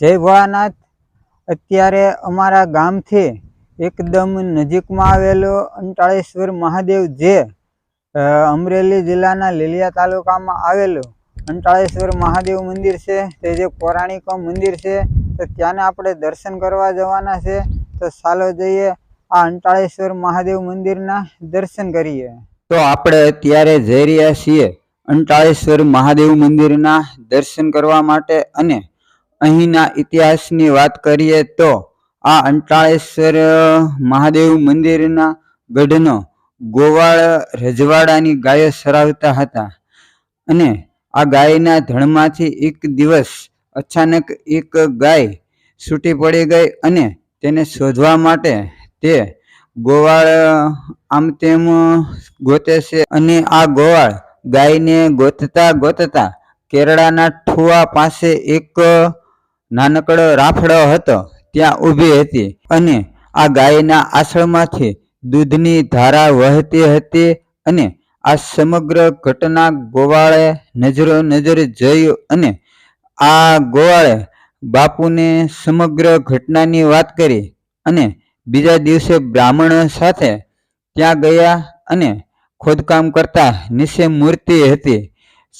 જય ભોળાનાથ. અત્યારે અમારા ગામથી એકદમ નજીકમાં આવેલો અંટાળેશ્વર મહાદેવ જે અમરેલી જિલ્લાના લીલિયા તાલુકામાં આવેલું અંટાળેશ્વર મહાદેવ મંદિર છે, તે જે પૌરાણિક મંદિર છે, તો ત્યાંને આપણે દર્શન કરવા જવાના છે, તો ચાલો જઈએ આ અંટાળેશ્વર મહાદેવ મંદિરના દર્શન કરીએ. તો આપણે અત્યારે જઈ રહ્યા છીએ અંટાળેશ્વર મહાદેવ મંદિરના દર્શન કરવા માટે અને અહીંના ઇતિહાસની વાત કરીએ તો આ અંટાળેશ્વર મહાદેવ મંદિરના ગઢનો ગોવાળ રજવાડાની ગાયો સરાવતા હતા. અને આ ગાયના ધણમાંથી એક દિવસ અચાનક એક ગાય છૂટી પડી ગઈ અને તેને શોધવા માટે તે ગોવાળ આમ તેમ ગોતે છે. અને આ ગોવાળ ગાયને ગોતતા ગોતતા કેરળાના ઠુવા પાસે એક નાનકડો રાફડો હતો, ત્યાં ઊભી હતી અને આ ગાયના આસળમાંથી દૂધની ધારા વહેતી હતી અને આ સમગ્ર ઘટના ગોવાળે નજરો નજર જોયું અને આ ગોવાળે બાપુને સમગ્ર ઘટનાની વાત કરી અને બીજા દિવસે બ્રાહ્મણ સાથે ત્યાં ગયા અને ખોદકામ કરતા નીચે મૂર્તિ હતી.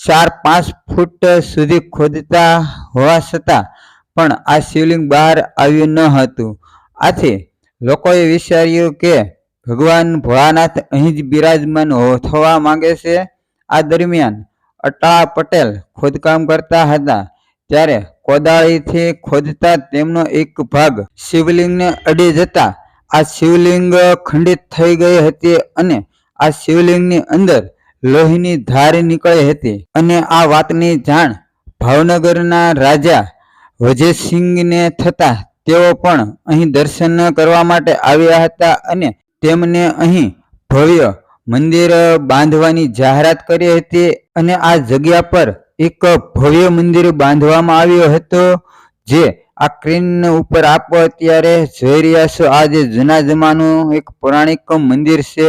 ચાર પાંચ ફૂટ સુધી ખોદતા હોવા છતાં પણ આ શિવલિંગ બહાર આવ્યું ન હતું. આથી લોકોએ વિચાર્યું કે ભગવાન ભોળાનાથ અહીં જ બિરાજમાન થવા માંગે છે. આ દરમિયાન અટાળા પટેલ ખોદકામ કરતા હતા. ત્યારે કોદાળીથી ખોદતા તેમનો એક ભાગ શિવલિંગને અડી જતા આ શિવલિંગ ખંડિત થઈ ગઈ હતી અને આ શિવલિંગની અંદર લોહીની ધાર નીકળી હતી. અને આ વાતની જાણ ભાવનગરના રાજા વજયસિંહને થતા તેઓ પણ અહીં દર્શન કરવા માટે આવ્યા હતા અને તેમને અહીં ભવ્ય મંદિર બાંધવાની જાહેરાત કરી હતી અને આ જગ્યા પર એક ભવ્ય મંદિર બાંધવામાં આવ્યો હતો, જે આ ક્રેન ઉપર આપ અત્યારે જોઈ રહ્યા છો. આ જે જૂના જમાનું એક પૌરાણિક મંદિર છે,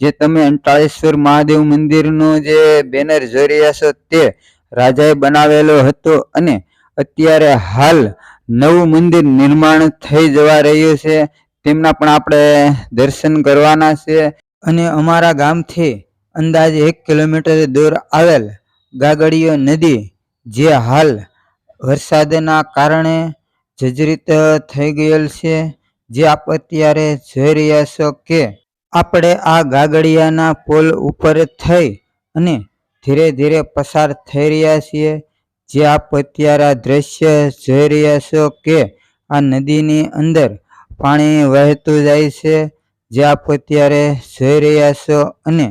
જે તમે અંટાળેશ્વર મહાદેવ મંદિરનું જે બેનર જોઈ રહ્યા છો, તે રાજાએ બનાવેલો હતો અને અત્યારે હાલ નવું મંદિર નિર્માણ થઈ જવા રહ્યું છે. તેમના પણ આપણે દર્શન કરવાના છે. અને અમારા ગામથી અંદાજે એક કિલોમીટર દૂર આવેલ ગાગડીયો નદી જે હાલ વરસાદના કારણે જજરીત થઈ ગયેલ છે. જે આપ અત્યારે જોઈ રહ્યા છો કે આપણે આ ગાગડિયાના પુલ ઉપર થઈ અને ધીરે ધીરે પસાર થઈ રહ્યા છીએ. જે આપ અત્યારે દ્રશ્ય જોઈ રહ્યા છો કે આ નદીની અંદર પાણી વહેતું જાય છે, જે આપ અત્યારે જોઈ રહ્યા છો અને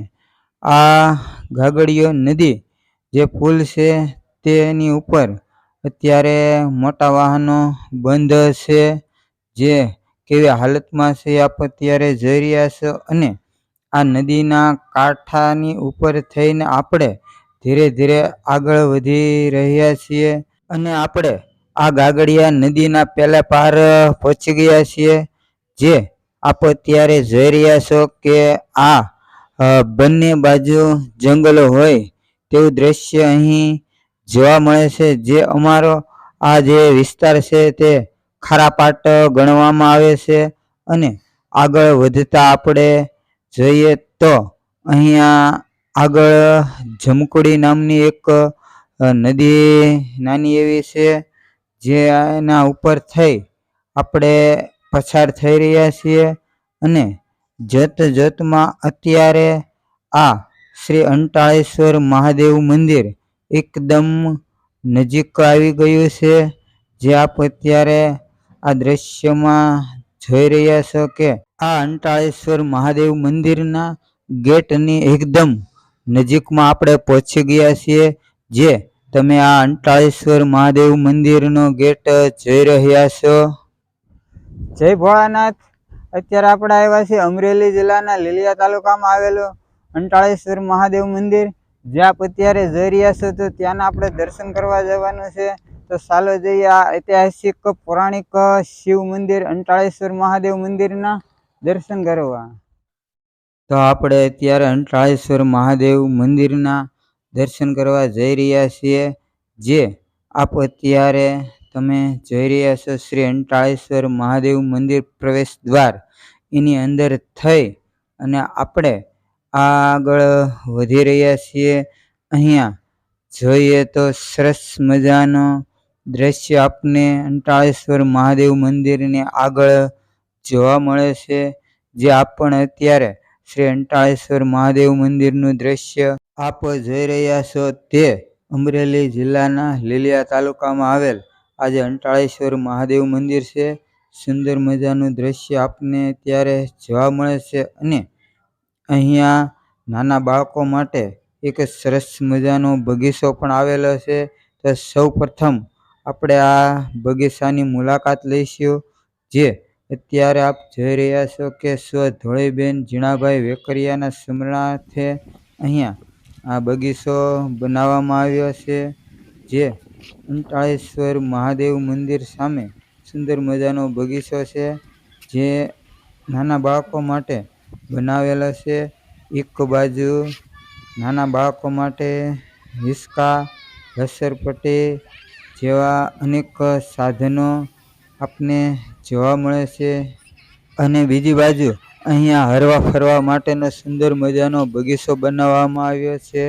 આ ગાગડીયો નદી જે પુલ છે તેની ઉપર અત્યારે મોટા વાહનો બંધ છે, જે કેવી હાલતમાં છે આપ અત્યારે જોઈ રહ્યા છો અને આ નદીના કાંઠાની ઉપર થઈને આપણે ધીરે ધીરે આગળ વધી રહ્યા છીએ અને આપણે આ ગાગડિયા નદીના પહેલા પાર પહોંચી ગયા છીએ, જે આપ અત્યારે જોઈ રહ્યા છો કે આ બંને બાજુ જંગલો હોય તેવું દ્રશ્ય અહીં જોવા મળે છે, જે અમારો આ જે વિસ્તાર છે તે ખારાપાટ ગણવામાં આવે છે અને આગળ વધતા આપણે જોઈએ તો અહીંયા આગળ, જમકુડી નામની એક નદી નાની એવી છે, જે એના ઉપર થઈ આપણે પસાર થઈ રહ્યા છીએ અને જત જતમાં અત્યારે આ શ્રી અંટાળેશ્વર મહાદેવ મંદિર એકદમ નજીક આવી ગયું છે, જે આપ અત્યારે આ દ્રશ્યમાં જોઈ રહ્યા છો કે આ અંટાળેશ્વર મહાદેવ મંદિરના ગેટની એકદમ નજીકમાં આપણે પહોંચી ગયા છીએ, જે તમે આ અંટાળેશ્વર મહાદેવ મંદિરનો ગેટ જોઈ રહ્યા છો. જય ભોળાનાથ. અત્યારે આપણે આવ્યા છીએ અમરેલી જિલ્લાના લીલિયા તાલુકામાં આવેલું અંટાળેશ્વર મહાદેવ મંદિર. જે આપ અત્યારે જઈ રહ્યા છો, તો ત્યાંના આપણે દર્શન કરવા જવાનું છે. તો ચાલો જઈએ આ ઐતિહાસિક, પૌરાણિક શિવ મંદિર, અંટાળેશ્વર મહાદેવ મંદિરના દર્શન કરવા. તો આપણે અત્યારે અંટાળેશ્વર મહાદેવ મંદિરના દર્શન કરવા જઈ રહ્યા છીએ, જે આપ અત્યારે તમે જોઈ રહ્યા છો શ્રી અંટાળેશ્વર મહાદેવ મંદિર પ્રવેશ દ્વાર. એની અંદર થઈ અને આપણે આગળ વધી રહ્યા છીએ. અહીંયા જોઈએ તો સરસ મજાનો દ્રશ્ય આપને અંટાળેશ્વર મહાદેવ મંદિરની આગળ જોવા મળે છે, જે આપણ અત્યારે શ્રી અંટાળેશ્વર મહાદેવ મંદિરનું દ્રશ્ય આપ જોઈ રહ્યા છો તે અમરેલી જિલ્લાના લીલિયા તાલુકામાં આવેલ આજે અંટાળેશ્વર મહાદેવ મંદિર છે. સુંદર મજાનું દ્રશ્ય આપને ત્યારે જોવા મળે છે અને અહીંયા નાના બાળકો માટે એક સરસ મજાનો બગીચો પણ આવેલો છે. તો સૌ પ્રથમ આપણે આ બગીચાની મુલાકાત લઈશું, જે અત્યારે આપ જોઈ રહ્યા છો કે સ્વ ધોળીબેન ઝીણાભાઈ વેકરિયાના સ્મરણાર્થે અહીંયા આ બગીચો બનાવવામાં આવ્યો છે, જે ઉંટાળેશ્વર મહાદેવ મંદિર સામે સુંદર મજાનો બગીચો છે, જે નાના બાળકો માટે બનાવેલો છે. એક બાજુ નાના બાળકો માટે હિસકા, લસરપટ્ટી જેવા અનેક સાધનો આપને જોવા મળે છે. અને બીજી બાજુ અહીંયા હરવા ફરવા માટેનો સુંદર મજાનો બગીચો બનાવવામાં આવ્યો છે,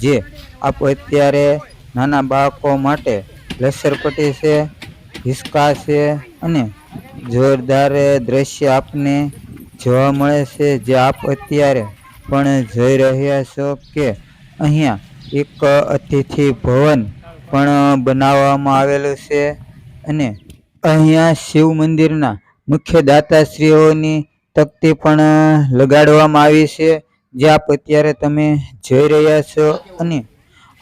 જે આપ અત્યારે નાના બાળકો માટે લસરપટ્ટી છે હિસકા છે અને જોરદાર દ્રશ્ય આપને જોવા મળે છે જે આપ અત્યારે પણ જોઈ રહ્યા છો કે અહીંયા એક અતિથિ ભવન પણ બનાવવામાં આવેલું છે. અને અહીંયા શિવ મંદિરના મુખ્ય દાતાશ્રીઓની તકતી પણ લગાડવામાં આવી છે. જે આપ અત્યારે તમે જોઈ રહ્યા છો અને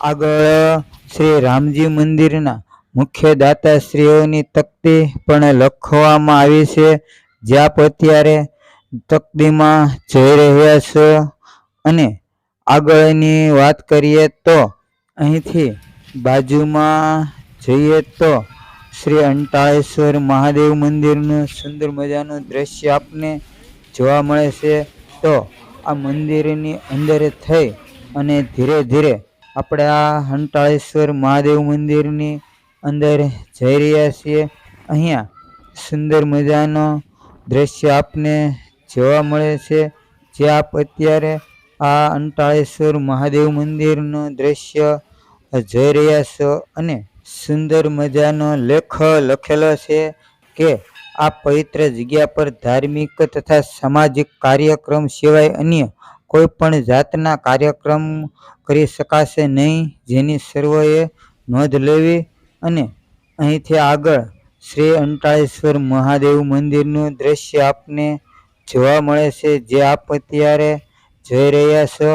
આગળ શ્રી રામજી મંદિરના મુખ્ય દાતાશ્રીઓની તકતી પણ લખવામાં આવી છે. જે આપ અત્યારે તકતીમાં જોઈ રહ્યા છો અને આગળની વાત કરીએ તો અહીંથી બાજુમાં જઈએ તો શ્રી અંટાળેશ્વર મહાદેવ મંદિરનું સુંદર મજાનું દ્રશ્ય આપને જોવા મળે છે. તો આ મંદિરની અંદર થઈ અને ધીરે ધીરે આપણે આ અંટાળેશ્વર મહાદેવ મંદિરની અંદર જઈ રહ્યા છીએ. અહીંયા સુંદર મજાનો દ્રશ્ય આપને જોવા મળે છે. જે આપ અત્યારે આ અંટાળેશ્વર મહાદેવ મંદિરનું દ્રશ્ય જોઈ રહ્યા છો અને સુંદર મજાનો લેખ લખેલો છે કે આ પવિત્ર જગ્યા પર ધાર્મિક તથા સામાજિક કાર્યક્રમ સિવાય અન્ય કોઈ પણ જાતના કાર્યક્રમ કરી શકાશે નહીં. જેની સર્વએ નોંધ લેવી અને અહીંથી આગળ શ્રી અંટાળેશ્વર મહાદેવ મંદિરનું દ્રશ્ય આપને જોવા મળે છે. જે આપ અત્યારે જોઈ રહ્યા છો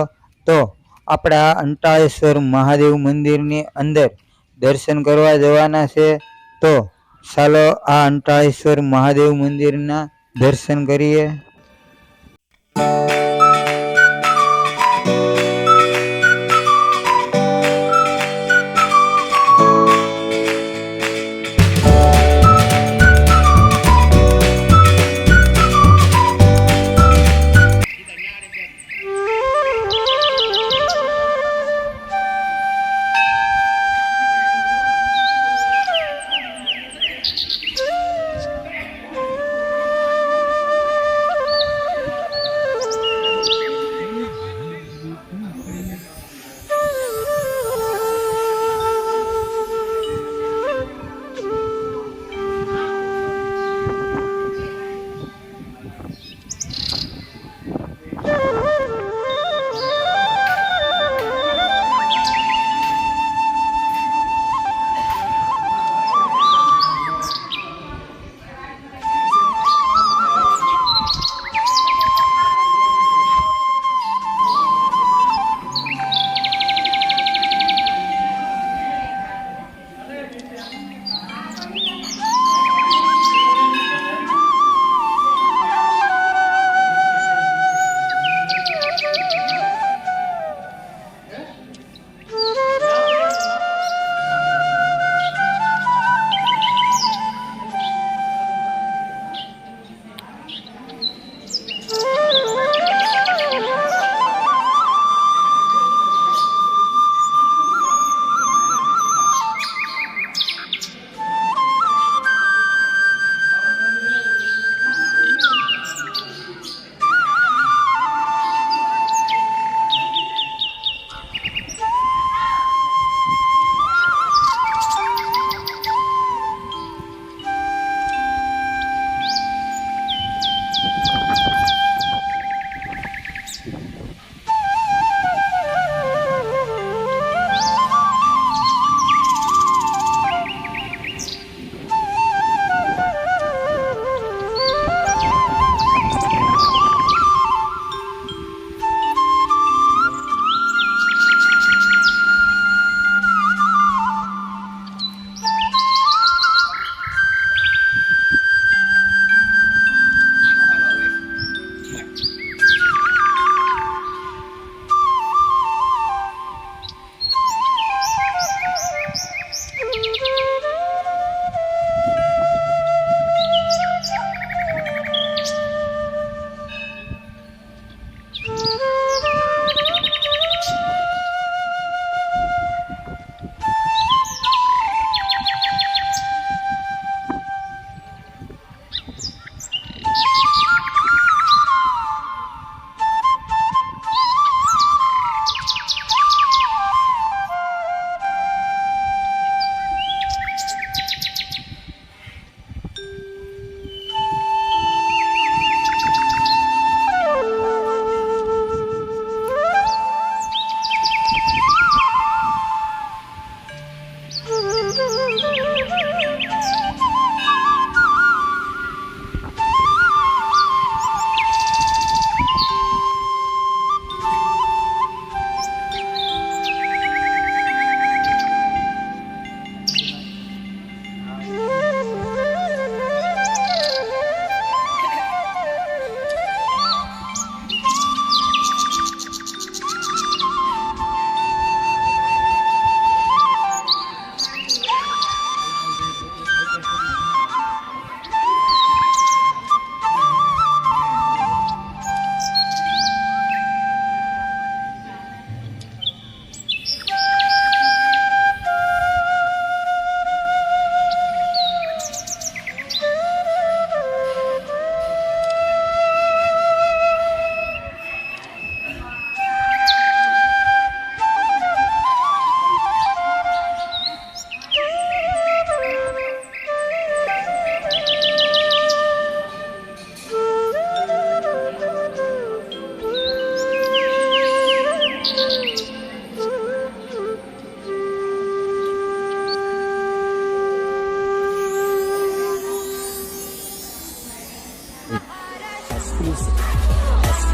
તો આપણા અંટાળેશ્વર મહાદેવ મંદિરની અંદર દર્શન કરવા જવાના છે તો ચાલો આ અંટાળેશ્વર મહાદેવ મંદિરના દર્શન કરીએ.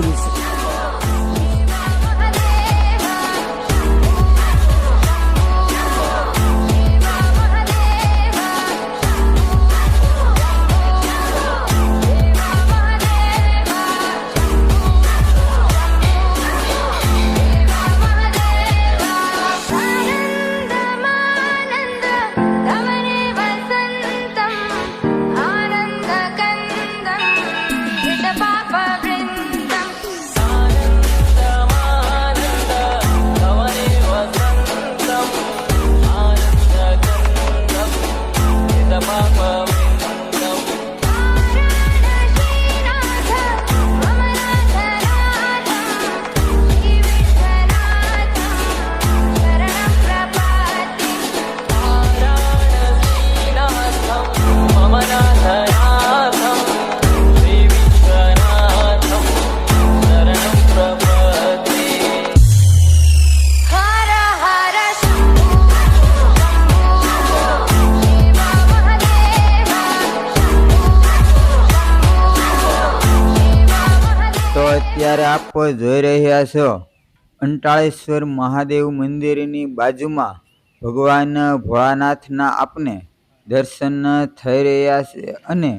Please. અત્યારે આપ જોઈ રહ્યા છો? અંટાળેશ્વર મહાદેવ મંદિરની બાજુમાં ભગવાન ભોળાનાથના આપને દર્શન થઈ રહ્યા છે અને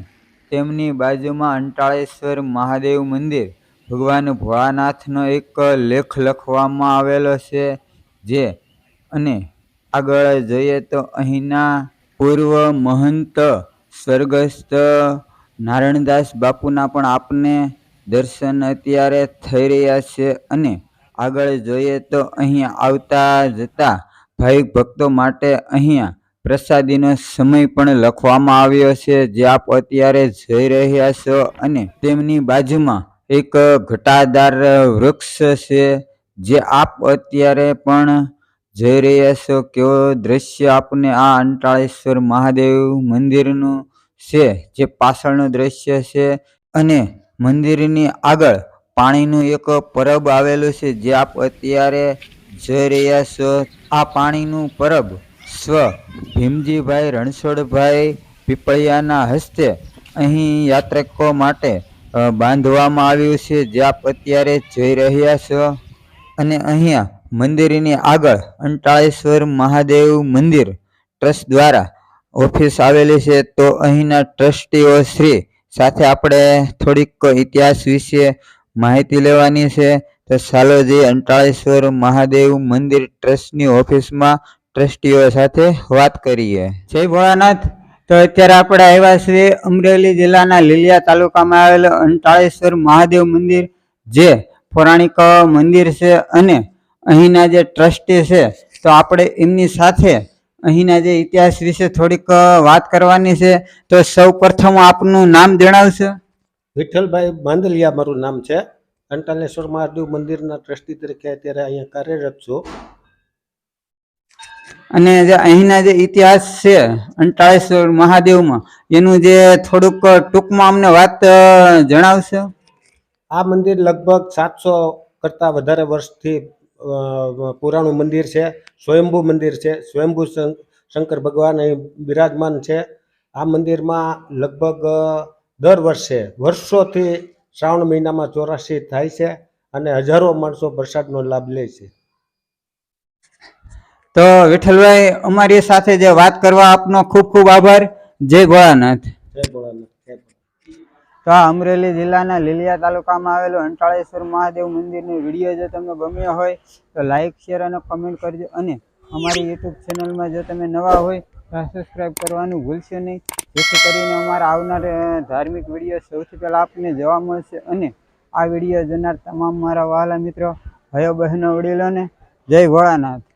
તેમની બાજુમાં અંટાળેશ્વર મહાદેવ મંદિર ભગવાન ભોળાનાથનો એક લેખ લખવામાં આવેલો છે જે અને આગળ જોઈએ તો અહીંના પૂર્વ મહંત સ્વર્ગસ્થ નારાયણદાસ બાપુના પણ આપને દર્શન અત્યારે થઈ રહ્યા છે અને આગળ જોઈએ તો અહીંયા આવતા જતા ભાઈ ભક્તો માટે અહીંયા પ્રસાદીનો સમય પણ લખવામાં આવ્યો છે. જે આપ અત્યારે જઈ રહ્યા છો અને તેમની બાજુમાં એક ઘટાદાર વૃક્ષ છે. જે આપ અત્યારે પણ જઈ રહ્યા છો કેવો દ્રશ્ય આપને આ અંટાળેશ્વર મહાદેવ મંદિરનું છે. જે પાછળનું દ્રશ્ય છે અને મંદિરની આગળ પાણીનું એક પરબ આવેલું છે. જે આપ અત્યારે જોઈ રહ્યા છો. આ પાણીનું પરબ સ્વ ભીમજીભાઈ રણછોડભાઈ પીપળિયાના હસ્તે અહીં યાત્રિકો માટે બાંધવામાં આવ્યું છે. જે આપ અત્યારે જોઈ રહ્યા છો. અને અહીંયા મંદિરની આગળ અંટાળેશ્વર મહાદેવ મંદિર ટ્રસ્ટ દ્વારા ઓફિસ આવેલી છે. તો અહીંના ટ્રસ્ટીઓ શ્રી સાથે આપણે થોડીક ઇતિહાસ વિશે માહિતી લેવાની છે. તો ચાલો જઈએ અંટાળેશ્વર મહાદેવ મંદિર ટ્રસ્ટની ઓફિસમાં ટ્રસ્ટીઓ સાથે વાત કરીએ. જય ભોળાનાથ. તો અત્યારે આપણે આવ્યા છીએ અમરેલી જિલ્લાના લીલિયા તાલુકામાં આવેલ અંટાળેશ્વર મહાદેવ મંદિર, જે પૌરાણિક મંદિર છે અને અહીંના જે ટ્રસ્ટી છે. તો આપણે એમની સાથે અહીંના જે ઇતિહાસ વિશે થોડીક વાત કરવાની છે તો સૌ પ્રથમ આપનું નામ જણાવશો? વિઠ્ઠલભાઈ માંદલિયા મારું નામ છે. અંટાલેશ્વર મહાદેવ મંદિરના ટ્રસ્ટી તરીકે અત્યારે અહીંયા કાર્યરત છું. અને જે અહીંના જે ઇતિહાસ છે અંટાળેશ્વર મહાદેવમાં એનું જે થોડુંક ટૂંકમાં અમને વાત જણાવશો? આ મંદિર લગભગ સાતસો કરતાં વધારે વર્ષથી પુરાણું મંદિર છે સ્વયંભૂ મંદિર છે સ્વયંભૂ શંકર ભગવાન અહીં બિરાજમાન છે. આ મંદિરમાં લગભગ દર વર્ષે વર્ષોથી શ્રાવણ મહિનામાં ચોરાસી થાય છે અને હજારો માણસો પ્રસાદનો લાભ લે છે. તો વિઠ્ઠલભાઈ અમારી સાથે જે વાત કરવા આપનો ખૂબ ખૂબ આભાર. જય ભોળાનાથ. જય ભોળાનાથ. તો આ અમરેલી જિલ્લાના લીલિયા તાલુકામાં આવેલું અંટાળેશ્વર મહાદેવ મંદિરનો વીડિયો જો તમને ગમ્યો હોય, તો લાઇક શેર અને કમેન્ટ કરજો. અને અમારી યુટ્યુબ ચેનલમાં જો તમે નવા હોય, તો સબસ્ક્રાઈબ કરવાનું ભૂલશો નહીં. જેથી કરીને અમારા આવનાર ધાર્મિક વીડિયો સૌથી પહેલાં આપને જોવા મળશે. અને આ વીડિયો જોનાર તમામ મારા વહાલા મિત્રો, ભાઈઓ, બહેનો, વડીલોને જય ભોળાનાથ.